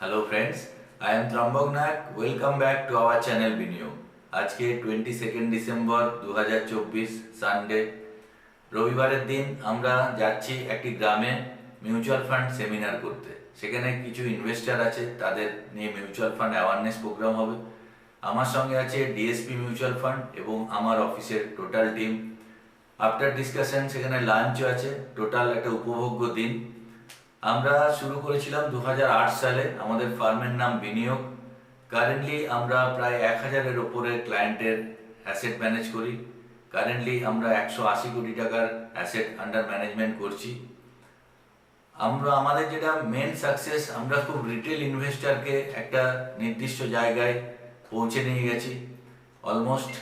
Hello friends I am Trambak Nayak welcome back to our channel বিনিয়োগ আজকে twenty second December দু হাজার চব্বিশ সানডে রবিবারের দিন আমরা যাচ্ছি একটি গ্রামে মিউচুয়াল ফান্ড সেমিনার করতে। সেখানে কিছু ইনভেস্টার আছে, তাদের নিয়ে মিউচুয়াল ফান্ড অ্যাওয়ারনেস প্রোগ্রাম হবে। আমার সঙ্গে আছে ডিএসপি মিউচুয়াল ফান্ড এবং আমার অফিসের টোটাল টিম আফটার ডিসকাশন সেখানে লাঞ্চও আছে। টোটাল একটা উপভোগ্য দিন। আমরা শুরু করেছিলাম দু হাজার আট সালে, আমাদের ফার্মের নাম বিনিয়োগ। কারেন্টলি আমরা প্রায় এক হাজারের ওপরে ক্লায়েন্টের অ্যাসেট ম্যানেজ করি। কারেন্টলি আমরা একশো আশি কোটি টাকার অ্যাসেট আন্ডার ম্যানেজমেন্ট করছি। আমরা, আমাদের যেটা মেন সাকসেস আমরা খুব রিটেল ইনভেস্টরকে একটা নির্দিষ্ট জায়গায় পৌঁছে নিয়ে গেছি। অলমোস্ট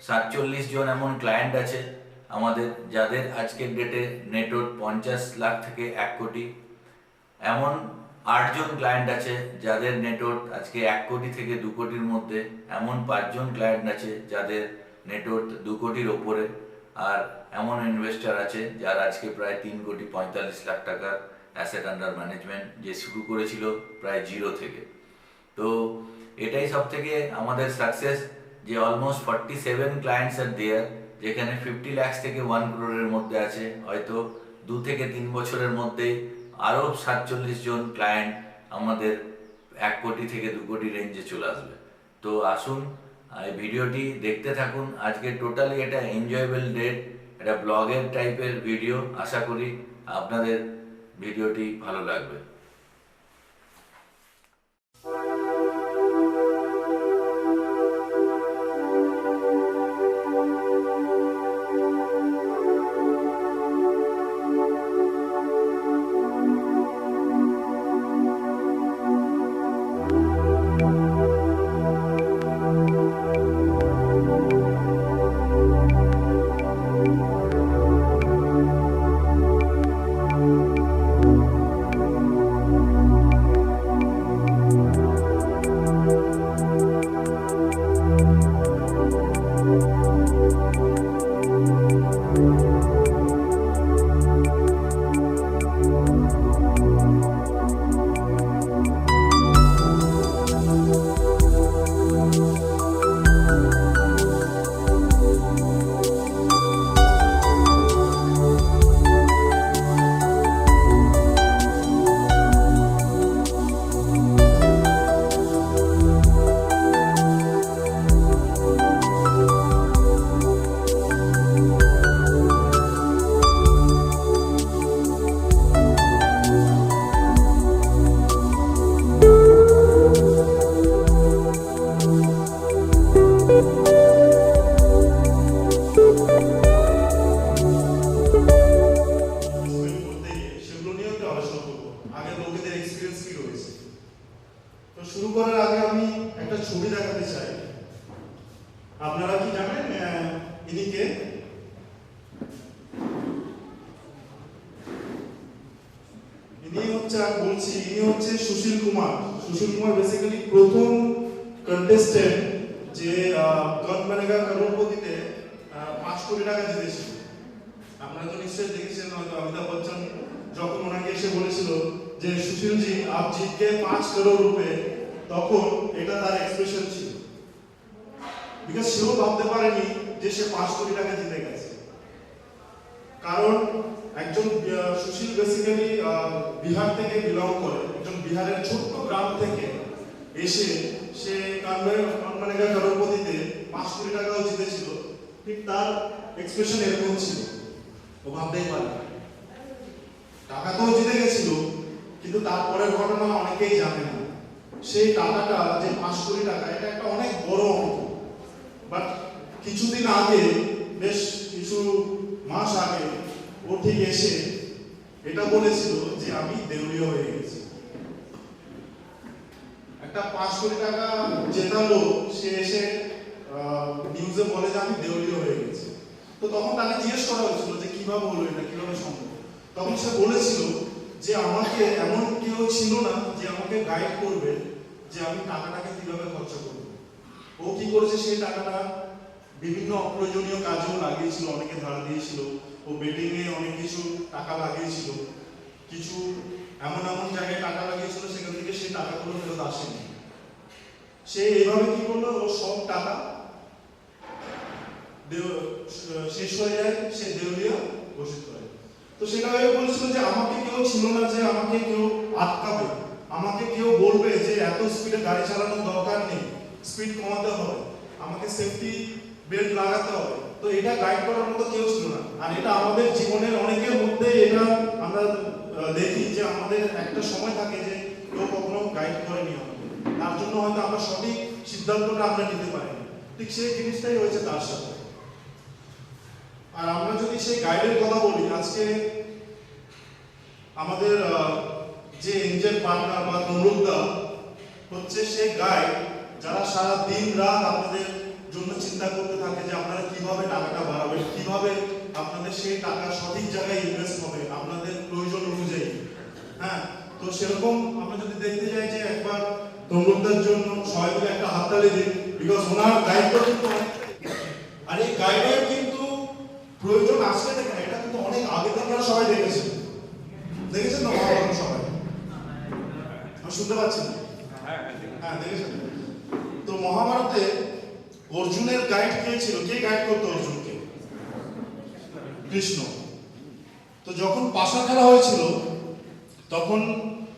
সাতচল্লিশ জন এমন ক্লায়েন্ট আছে। আমাদের, যাদের আজকের ডেটে নেটওয়ার্ক পঞ্চাশ লাখ থেকে এক কোটি। এমন আটজন ক্লায়েন্ট আছে যাদের নেটওয়ার্ক আজকে এক কোটি থেকে দু কোটির মধ্যে, এমন পাঁচজন ক্লায়েন্ট আছে যাদের নেটওয়ার্ক দু কোটির ওপরে, আর এমন ইনভেস্টার আছে যার আজকে প্রায় তিন কোটি পঁয়তাল্লিশ লাখ টাকার অ্যাসেট আন্ডার ম্যানেজমেন্ট যে শুরু করেছিল প্রায় জিরো থেকে। তো এটাই সব থেকে আমাদের সাকসেস যে অলমোস্ট ফর্টি সেভেন ক্লায়েন্টস আর দেয়ার যেখানে ফিফটি ল্যাক্স থেকে ওয়ান ক্রোরের মধ্যে আছে, হয়তো দু থেকে তিন বছরের মধ্যেই আরও সাতচল্লিশ জন ক্লায়েন্ট আমাদের এক কোটি থেকে দু কোটি রেঞ্জে চলে আসবে। তো আসুন এই ভিডিওটি দেখতে থাকুন। আজকে টোটালি এটা এনজয়েবল ডেট এটা ব্লগের টাইপের ভিডিও আশা করি আপনাদের ভিডিওটি ভালো লাগবে। কি জানেন ইনি হচ্ছে, আমি বলছি, ইনি হচ্ছে সুশীল কুমার। সুশীল কুমার বেসিক্যালি প্রথম কন্টেস্টেন্ট যে করোড়পতিতে পাঁচ কোটি টাকা জিতেছিল। আপনারা তো নিশ্চয়ই দেখেছেন হয়তো অমিতাভ বচ্চন, যখন ওনাকে এসে বলেছিল যে সুশীল জি আপ জিত গে পাঁচ করোড় রুপে, তখন এটা তার এক্সপ্রেশন ছিল। বিকজ সেও ভাবতে পারেনি যে সে পাঁচ কোটি টাকা জিতে গেছে। কারণ একজন সুশীল বেসিক্যালি বিহার থেকে বিলং করে। একজন বিহারের ছোট্ট গ্রাম থেকে এসে সে কানমানেগা করোড়পতিতে পাঁচ কোটি টাকাও জিতেছিল। ঠিক তার এক্সপ্রেশন এরকম ছিল। ও ভাবতেই পারে। টাকা তো জিতে গেছিল, কিন্তু তারপরের ঘটনা অনেকেই জানে না। সেই টাকাটা যে পাঁচ কোটি টাকা, এটা একটা অনেক বড় অঙ্ক বাট কিছুদিন আগে, বেশ কিছু মাস আগে, ও ঠিক এসে এটা বলেছিল যে আমি দেউলিয়া হয়ে গেছি। একটা পাঁচ কোটি টাকা জেতালো, সে এসে নিউজে বলে যে আমি দেউলিয়া হয়ে গেছি। তো তখন তাকে জিজ্ঞেস করা হয়েছিল যে কীভাবে হলো এটা, কীভাবে সম্ভব? তখন সে বলেছিল যে আমাকে এমন কেউ ছিল না যে আমাকে গাইড করবে যে আমি টাকাটাকে কীভাবে খরচা করব। ও কি করেছে, সেই টাকাটা বিভিন্ন অপ্রয়োজনীয় কাজেও লাগিয়েছিল, অনেকে ধার দিয়েছিল ও বেটিং এ অনেক কিছু টাকা লাগিয়েছিল। কিছু এমন এমন জায়গায় টাকা লাগিয়েছিল, সেখান থেকে সেই টাকাগুলো ফেরত আসেনি। সে এইভাবে কি করল? ও সব টাকা শেষ হয়ে যায়, সে দেউলিয়া ঘোষিত হয়। তো হয়ে বলছিল যে আমাকে কেউ ছিল না যে আমাকে কেউ আটকাবে। আমাকে কেউ বলবে যে এত স্পিডে গাড়ি চালানোর দরকার নেই স্পিড কমাতে হবে। আমাকে সেফটি বেল্ট লাগাতে হবে। তো এটা গাইড করার মতো কেউ ছিল না। আর এটা আমাদের জীবনের অনেকের মধ্যে এটা আমরা দেখি যে আমাদের একটা সময় থাকে যে কেউ কখনো গাইড করেনি আমাকে তার জন্য হয়তো আমরা সঠিক সিদ্ধান্তটা আমরা নিতে পারিনি। ঠিক সেই জিনিসটাই হয়েছে তার সাথে। আর আমরা যদি সেই গাইডের কথা বলি, আজকে আমাদের যে এঞ্জেল পার্টনার বা নমরুদ্দা হচ্ছে সেই গাইড যারা সারা দিন রাত আপনাদের জন্য চিন্তা করতে থাকে যে আপনারা কীভাবে টাকাটা বাড়াবেন কীভাবে আপনাদের সেই টাকা সঠিক জায়গায় ইনভেস্ট হবে আপনাদের প্রয়োজন অনুযায়ী। হ্যাঁ তো সেরকম আমরা যদি দেখতে যাই যে একবার নমরুদ্দার জন্য সবাই মিলে একটা হাততালি দিন বিকজ ওনার দায়িত্ব কিন্তু আর এই গাইডের কিন্তু প্রয়োজন আজকে না, এটা কিন্তু অনেক আগে থেকে সবাই দেখেছেন দেখেছেন না সবাই? শুনতে পাচ্ছি না। হ্যাঁ দেখেছেন? তো মহাভারতে অর্জুনের গাইড কে ছিল? কে গাইড করতো অর্জুনকে? কৃষ্ণ। তো যখন পাশা খেলা হয়েছিল, তখন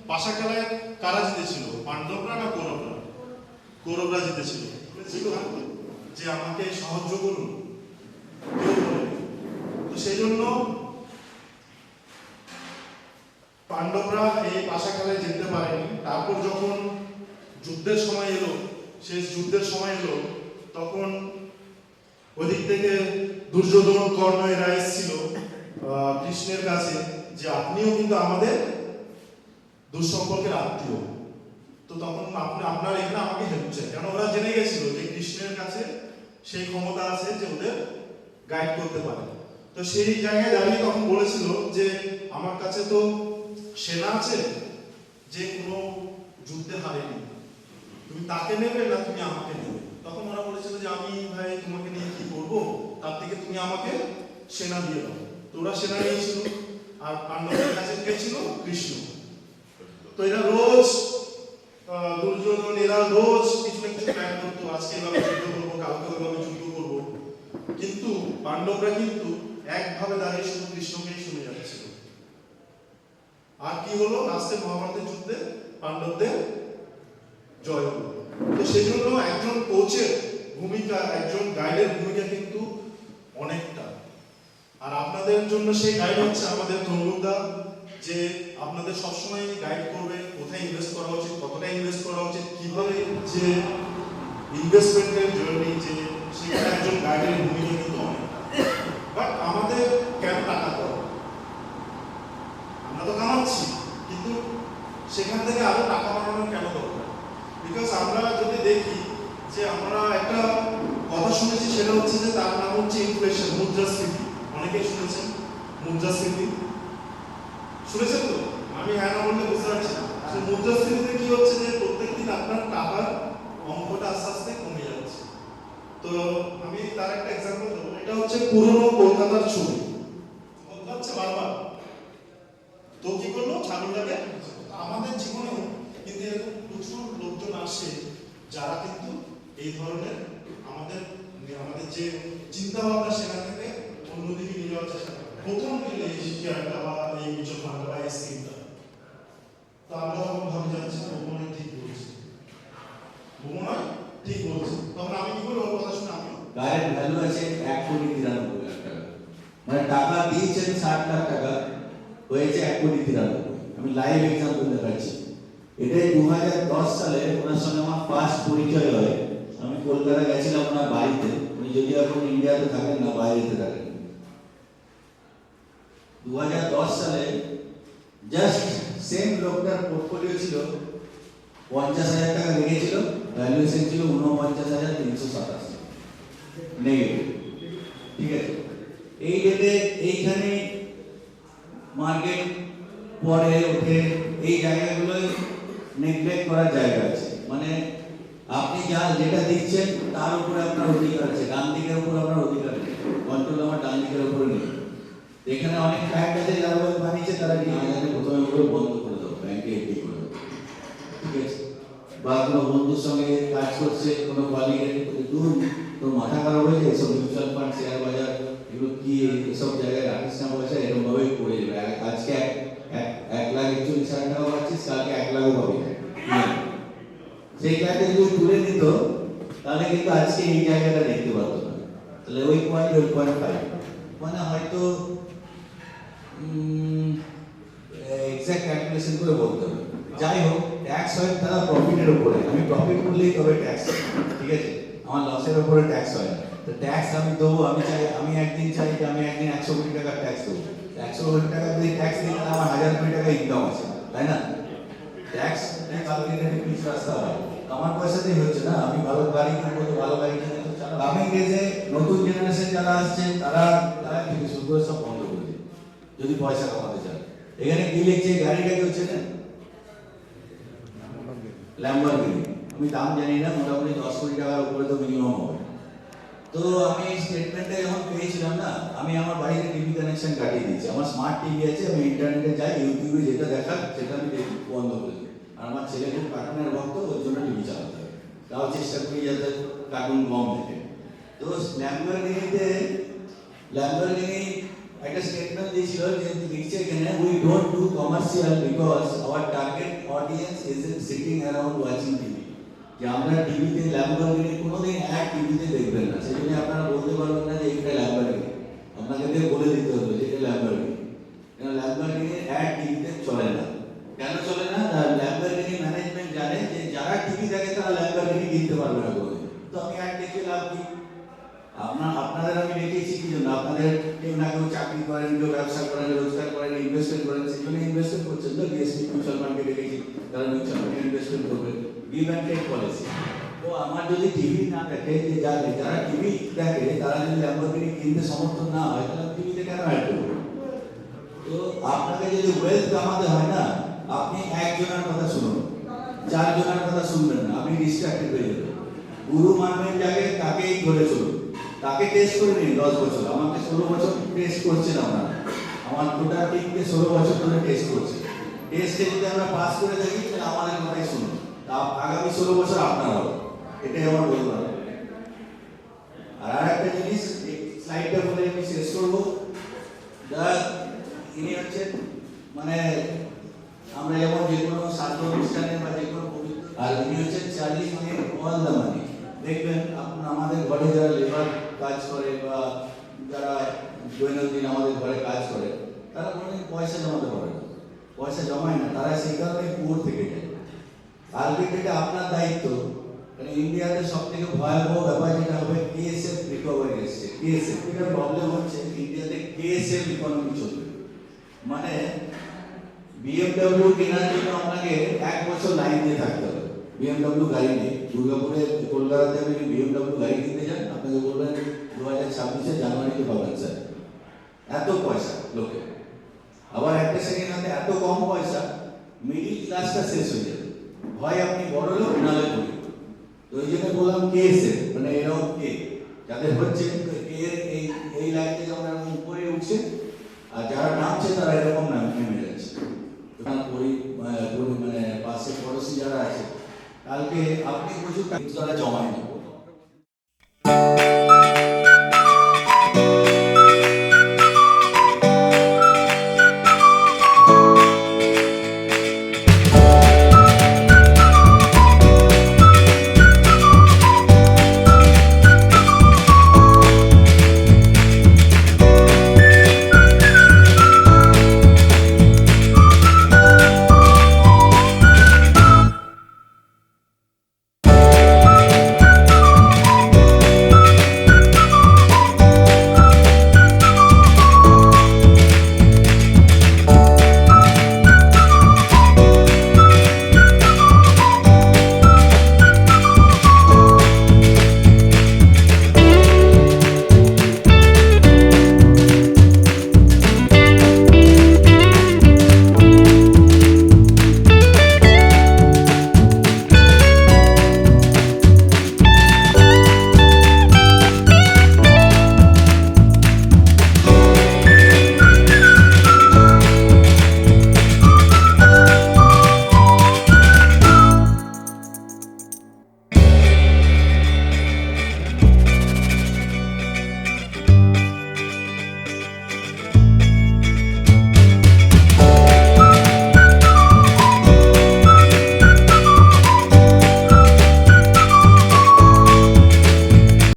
পাশা খেলায় কারা জিতেছিল? পাণ্ডবরা না কৌরবরা? কৌরবরা জিতেছিল। যে আমাকে সাহায্য করুন। তো সেই জন্য পাণ্ডবরা এই পাশা খেলায় জিততে পারেনি। তারপর যখন যুদ্ধের সময় এলো, শেষ যুদ্ধের সময় এলো তখন ওদিক থেকে দুর্যোধন কর্ণ এরা এসেছিল কৃষ্ণের কাছে যে আপনিও কিন্তু আমাদের দুঃসম্পর্কের আত্মীয়। তো তখন আপনি, আপনার এখানে আমাকে হেল্প চাই। কারণ ওরা জেনে গেছিল যে কৃষ্ণের কাছে সেই ক্ষমতা আছে যে ওদের গাইড করতে পারে। তো সেই জায়গায় দাঁড়িয়ে তখন বলেছিল যে আমার কাছে তো সেনা আছে, যে কোনো যুদ্ধে হারেনি। তুমি তাকে নেবে না তুমি আমাকে নেবে? তখন ওরা বলেছিল যে, আমি ভাই তোমাকে নিয়ে কি করব? তার থেকে তুমি আমাকে সেনা দিয়ে দাও। তো ওরা সেনা নিয়েছিল। আর পাণ্ডবের কাছে কে ছিল কৃষ্ণ। তো এরা রোজ দুর্যোধন, এরা রোজ কিছু না কিছু প্ল্যান করতো। আজকে এভাবে যুদ্ধ করব, কালকে ওইভাবে যুদ্ধ করব। কিন্তু পাণ্ডবরা কিন্তু একভাবে দাঁড়িয়ে শুধু কৃষ্ণকেই শুনে যাচ্ছিল। আর কি হলো? লাস্টে মহাভারতের যুদ্ধে পাণ্ডবদের জয় হলো। তো একজন কোচের ভূমিকা, একজন গাইডের ভূমিকা কিন্তু অনেকটা। আর আপনাদের জন্য সেই গাইড হচ্ছে আমাদের তরুণদা যে আপনাদের সবসময় গাইড করবে কোথায় ইনভেস্ট করা উচিত, কতটা ইনভেস্ট করা উচিত, কীভাবে যে ইনভেস্টমেন্টের জার্নি যে সেখানে একজন গাইডের ভূমিকা কিন্তু অনেক বাট আমাদের কেন টাকা দেওয়া আমরা তো কামাচ্ছি কিন্তু সেখান থেকে আরও টাকা বাড়ানোর কেন দরকার বিকজ আমরা যদি দেখি যে আমরা একটা কথা শুনেছি, সেটা হচ্ছে যে তার নাম হচ্ছে ইনফ্লেশন মুদ্রাস্ফীতি। অনেকেই শুনেছেন মুদ্রাস্ফীতি। শুনেছেন তো? আমি হ্যাঁ না বললে বুঝতে পারছি না। মুদ্রাস্ফীতিতে কি হচ্ছে যে প্রত্যেকদিন আপনার টাকার অঙ্কটা আস্তে আস্তে কমে যাচ্ছে। তো আমি তার একটা এক্সাম্পল দেবো। এটা হচ্ছে পুরনো কলকাতার ছবি বলতে হচ্ছে বারবার তো কি করল ছাগলটাকে আমাদের জীবনেও কিন্তু এরকম প্রচুর লোকজন আসে যারা কিন্তু এই ধরনের আমাদের আমাদের যে চিন্তা ভাবনা সেখান থেকে অন্যদিকে নিয়ে যাওয়ার চেষ্টা করে। প্রথম দিলে এই শেয়ারটা বা এই মিউচুয়াল ফান্ডটা বা এই স্কিমটা তো আমরা তখন ভাবি যাচ্ছি ভ্রমণে ঠিক বলছি। ভ্রমণ ঠিক বলছি। তখন আমি কি ওর কথা শুনে আমিও গায়ের ভ্যালু আছে এক কোটি তিরানব্বই লাখ টাকা। মানে টাকা দিয়েছেন ষাট লাখ টাকা, হয়েছে এক কোটি তিরানব্বই। আমি লাইভ এক্সাম্পল দেখাচ্ছি। এটাই দু হাজার দশ সালে ওনার সঙ্গে আমার ফার্স্ট পরিচয় হয়। আমি কলকাতা গেছিলাম ওনার বাড়িতে। উনি যদি এখন ইন্ডিয়াতে থাকেন না, বাইরেতে থাকেন। দু হাজার দশ সালে জাস্ট সেম লোকটার পোর্টফোলিও ছিল, পঞ্চাশ হাজার টাকা রেখেছিল ভ্যালুয়েশন ছিল উনপঞ্চাশ হাজার তিনশো সাতাশ। নেগেটিভ ঠিক আছে? এই ডেটে এইখানে মার্কেট পরে ওঠে। এই জায়গাগুলোয় নেগলেক্ট করার জায়গা আছে। মানে আপনি যা যেটা দিচ্ছেন, তার উপরে আপনার অধিকার আছে। ডান দিকের উপর আপনার অধিকার নেই। কন্ট্রোল আমার ডান দিকের উপরে নেই। এখানে অনেক ফ্যাক্ট আছে, যারা বানিয়েছে, তারা নিয়ে আমাদের প্রথমে ওগুলো বন্ধ করে দেবো ব্যাংকে এফডি করে ঠিক আছে? বা কোনো বন্ধুর সঙ্গে কাজ করছে, কোনো কলিগের দূর তোর মাথা খারাপ হয়েছে এসব মিউচুয়াল ফান্ড শেয়ার বাজার, এগুলো কি, এসব জায়গায় রাখিস না পয়সা এরকম ভাবেই পড়ে যাবে। আজকে এক এক এক লাখ একচল্লিশ হাজার টাকা পাচ্ছিস কালকে এক লাখও পাবি না। সেই টাকা যদি তুলে নিত তাহলে কিন্তু আজকে এই জায়গাটা দেখতে পারতো না তাহলে ওই পয়েন্ট ওই পয়েন্ট ফাইভ মানে হয়তো এক্সাক্ট ক্যালকুলেশন করে বলতে হবে যাই হোক ট্যাক্স হয় তারা প্রফিটের উপরে আমি প্রফিট করলেই তবে ট্যাক্স ঠিক আছে আমার লসের উপরে ট্যাক্স হয়। তো ট্যাক্স আমি দেবো, আমি চাই, আমি একদিন চাই আমি একদিন একশো কোটি টাকা ট্যাক্স দেবো। একশো কোটি টাকা যদি ট্যাক্স দিই, তাহলে আমার হাজার কোটি টাকা ইনকাম আছে, তাই না? ট্যাক্স ক্যালকুলেটরে পিছ রাস্তা হয়। আমার পয়সাতেই হচ্ছে না, আমি ভালো গাড়ি কিনবো তো ভালো গাড়ি কিনে আমি গেছে, নতুন জেনারেশন যারা আসছে, তারা তারা কিন্তু শুরু সব বন্ধ করে যদি পয়সা কামাতে চায়। এখানে কি লিখছে? গাড়িটা কি হচ্ছে না? ল্যাম্বরগিনি আমি দাম জানি না মোটামুটি দশ কোটি টাকার উপরে তো মিনিমাম হবে তো আমি স্টেটমেন্টে যখন পেয়েছিলাম না আমি আমার বাড়িতে টিভি কানেকশন কাটিয়ে দিয়েছি আমার স্মার্ট টিভি আছে আমি ইন্টারনেটে যাই ইউটিউবে যেটা দেখা সেটা আমি দেখি বন্ধ করে দিই আর আমার ছেলে খুব কার্টুনের ভক্ত ওর জন্য টিভি চালাতে হবে তাও চেষ্টা করি যাতে কার্টুন কম দেখে তো ল্যাম্বরগিনিতে ল্যাম্বরগিনি একটা স্টেটমেন্ট দিয়েছিল যে লিখছে এখানে we don't do commercial because our target audience is sitting around watching TV যে আমরা টিভিতে ল্যাম্বরগিনি কোনোদিন এক টিভিতে দেখবেন না। সেই জন্য আপনারা বলতে পারবেন না যে এটা ল্যাম্বরগিনি আপনাকে বলে দিতে হবে যে এটা ল্যাম্বরগিনি কেন ল্যাম্বরগিনি এক টিভিতে চলে না। কেন চলে না? ল্যাম্বরগিনি ম্যানেজমেন্ট জানে যে যারা টিভি দেখে তারা ল্যাম্বরগিনি কিনতে পারবে না কোনোদিন। তো আমি এক দেখে লাভ কি? আপনার, আপনাদের আমি রেখেছি কি জন্য? আপনাদের কেউ না কেউ চাকরি করেন, কেউ ব্যবসা করেন, রোজগার করেন ইনভেস্টমেন্ট করেন, সেই জন্য ইনভেস্টমেন্ট করছেন। তো ডিএসপি মিউচুয়াল ফান্ডে রেখেছি তারা মিউচুয়াল গিভ পলিসি। তো আমার যদি টিভি না দেখে, যে যারা যারা টিভি দেখে, তারা যদি ল্যাম্বরগিনি কিনতে সমর্থন না হয়, তাহলে টিভিতে কেন অ্যাড করব? তো আপনাকে যদি ওয়েলথ কামাতে হয় না, আপনি একজনের কথা শুনুন, চারজনের কথা শুনবেন না, আপনি ডিস্ট্রাক্টেড হয়ে যাবেন। গুরু মানবেন যাকে, তাকেই ধরে চলুন। তাকে টেস্ট করে নিন দশ বছর। আমাকে ষোলো বছর টেস্ট করছেন আপনারা। আমার গোটা টিমকে ষোলো বছর ধরে টেস্ট করছে। টেস্টে যদি আমরা পাস করে থাকি, তাহলে আমাদের কথাই শুনুন। আগামী ষোলো বছর আপনারা হবে এটাই আমার বলবার আর আর একটা জিনিস স্লাইডটা বলে আমি শেষ করব। ইনি হচ্ছেন মানে আমরা যেমন যে কোনো শান্ত অনুষ্ঠানে বা যে কোনো আর ইনি হচ্ছেন চার্লি মানে অল দ্য মানি। দেখবেন আমাদের ঘরে যারা লেবার কাজ করে বা যারা দৈনন্দিন আমাদের ঘরে কাজ করে, তারা কোনোদিন পয়সা জমাতে পারে না। পয়সা জমায় না, তারা সেই কারণে পুর থেকে যায়। আলটিমেটলি আপনার দায়িত্ব। মানে ইন্ডিয়াতে সব থেকে ভয়াবহ ব্যাপার যেটা হবে কেএসএফ রিকভারি এসছে। কেএসএফ এটা প্রবলেম হচ্ছে, ইন্ডিয়াতে কেএসএফ ইকোনমি চলবে। মানে বিএমডব্লিউ কেনার জন্য আপনাকে এক বছর লাইন দিয়ে থাকতে হবে। বিএমডব্লিউ গাড়ি নেই। দুর্গাপুরে, কলকাতাতে আপনি বিএমডব্লিউ গাড়ি কিনতে যান, আপনাকে বলবেন দু হাজার ছাব্বিশে জানুয়ারিতে পাবেন, স্যার। এত পয়সা লোকে আবার একটা সেকেন্ড হাতে এত কম পয়সা মিডিল ক্লাসটা শেষ হয়ে যাবে। হয় আপনি বড় লোক নালে গরিব তো ওই জন্য বললাম কে এসে? মানে এরকম কে? যাদের হচ্ছে কে এই এই লাইনটা যেমন এরকম উপরে উঠছে, আর যারা নামছে তারা এরকম নাম নেমে যাচ্ছে। মানে পাশে পড়োশি যারা আছে, কালকে আপনি প্রচুর তারা জমায় না